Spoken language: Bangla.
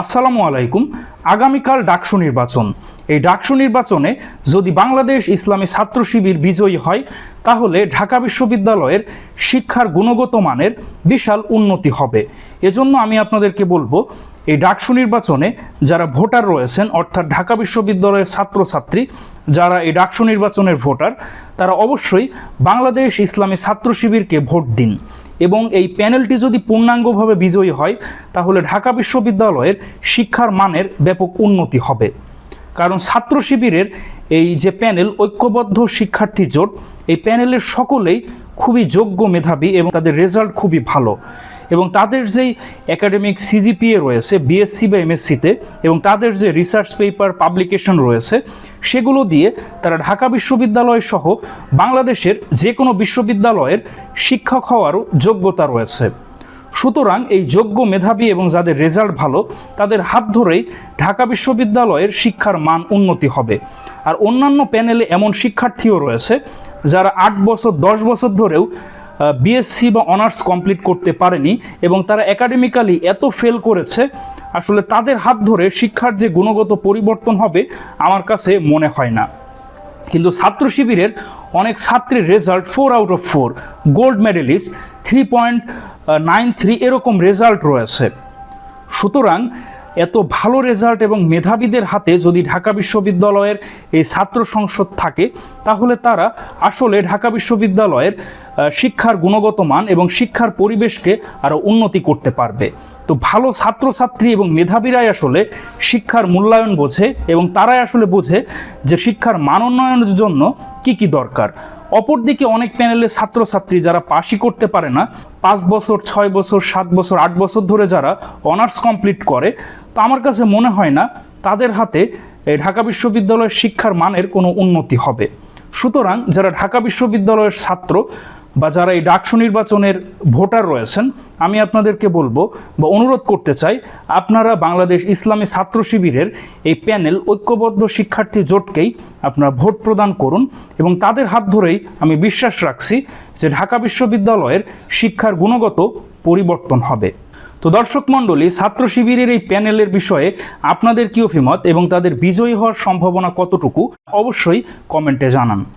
আসসালামু আলাইকুম। আগামীকাল ডাকসু নির্বাচন। এই ডাকসু নির্বাচনে যদি বাংলাদেশ ইসলামী ছাত্র শিবির বিজয়ী হয়, তাহলে ঢাকা বিশ্ববিদ্যালয়ের শিক্ষার গুণগত মানের বিশাল উন্নতি হবে। এজন্য আমি আপনাদেরকে বলব, এই ডাকসু নির্বাচনে যারা ভোটার রয়েছেন, অর্থাৎ ঢাকা বিশ্ববিদ্যালয়ের ছাত্রছাত্রী, যারা এই ডাকসু নির্বাচনের ভোটার, তারা অবশ্যই বাংলাদেশ ইসলামী ছাত্র শিবিরকে ভোট দিন। এবং এই প্যানেলটি যদি পূর্ণাঙ্গভাবে বিজয়ী হয়, তাহলে ঢাকা বিশ্ববিদ্যালয়ের শিক্ষার মানের ব্যাপক উন্নতি হবে। কারণ ছাত্র শিবিরের এই যে প্যানেল, ঐক্যবদ্ধ শিক্ষার্থী জোট, এই প্যানেলের সকলেই খুবই যোগ্য মেধাবী এবং তাদের রেজাল্ট খুবই ভালো। এবং তাদের যেই একাডেমিক সিজিপিএ রয়েছে বিএসসি বা এমএসসিতে এবং তাদের যে রিসার্চ পেপার পাবলিকেশন রয়েছে, সেগুলো দিয়ে তারা ঢাকা বিশ্ববিদ্যালয় সহ বাংলাদেশের যে কোনো বিশ্ববিদ্যালয়ের শিক্ষক হওয়ারও যোগ্যতা রয়েছে। সুতরাং এই যোগ্য মেধাবী এবং যাদের রেজাল্ট ভালো, তাদের হাত ধরেই ঢাকা বিশ্ববিদ্যালয়ের শিক্ষার মান উন্নতি হবে। আর অন্যান্য প্যানেলে এমন শিক্ষার্থীও রয়েছে, যারা আট বছর, দশ বছর ধরেও বিএসসি বা অনার্স কমপ্লিট করতে পারেনি এবং তারা একাডেমিক্যালি এত ফেল করেছে, আসলে তাদের হাত ধরে শিক্ষার যে গুণগত পরিবর্তন হবে আমার কাছে মনে হয় না। কিন্তু ছাত্র শিবিরের অনেক ছাত্রের result four out of four gold medalist three point nine three এরকম রেজাল্ট রয়েছে। সুতরাং এত ভালো রেজাল্ট এবং মেধাবীদের হাতে যদি ঢাকা বিশ্ববিদ্যালয়ের এই ছাত্র সংসদ থাকে, তাহলে তারা আসলে ঢাকা বিশ্ববিদ্যালয়ের শিক্ষার গুণগত মান এবং শিক্ষার পরিবেশকে আরও উন্নতি করতে পারবে। তো ভালো ছাত্রছাত্রী এবং মেধাবীরাই আসলে শিক্ষার মূল্যায়ন বোঝে এবং তারাই আসলে বোঝে যে শিক্ষার মান উন্নয়নের জন্য কি কি দরকার। অপরদিকে অনেক প্যানেলের ছাত্রছাত্রী যারা পাশই করতে পারে না, পাঁচ বছর, ছয় বছর, সাত বছর, আট বছর ধরে যারা অনার্স কমপ্লিট করে, তো আমার কাছে মনে হয় না তাদের হাতে ঢাকা বিশ্ববিদ্যালয়ের শিক্ষার মানের কোনো উন্নতি হবে। সুতরাং যারা ঢাকা বিশ্ববিদ্যালয়ের ছাত্র বা যারা এই ডাকসু নির্বাচনের ভোটার রয়েছেন, আমি আপনাদেরকে বলব বা অনুরোধ করতে চাই, আপনারা বাংলাদেশ ইসলামী ছাত্র শিবিরের এই প্যানেল ঐক্যবদ্ধ শিক্ষার্থী জোটকেই আপনারা ভোট প্রদান করুন এবং তাদের হাত ধরেই আমি বিশ্বাস রাখছি যে ঢাকা বিশ্ববিদ্যালয়ের শিক্ষার গুণগত পরিবর্তন হবে। তো দর্শক মণ্ডলী, ছাত্র শিবিরের এই প্যানেলের বিষয়ে আপনাদের কি অভিমত এবং তাদের বিজয়ী হওয়ার সম্ভাবনা কতটুকু, অবশ্যই কমেন্টে জানান।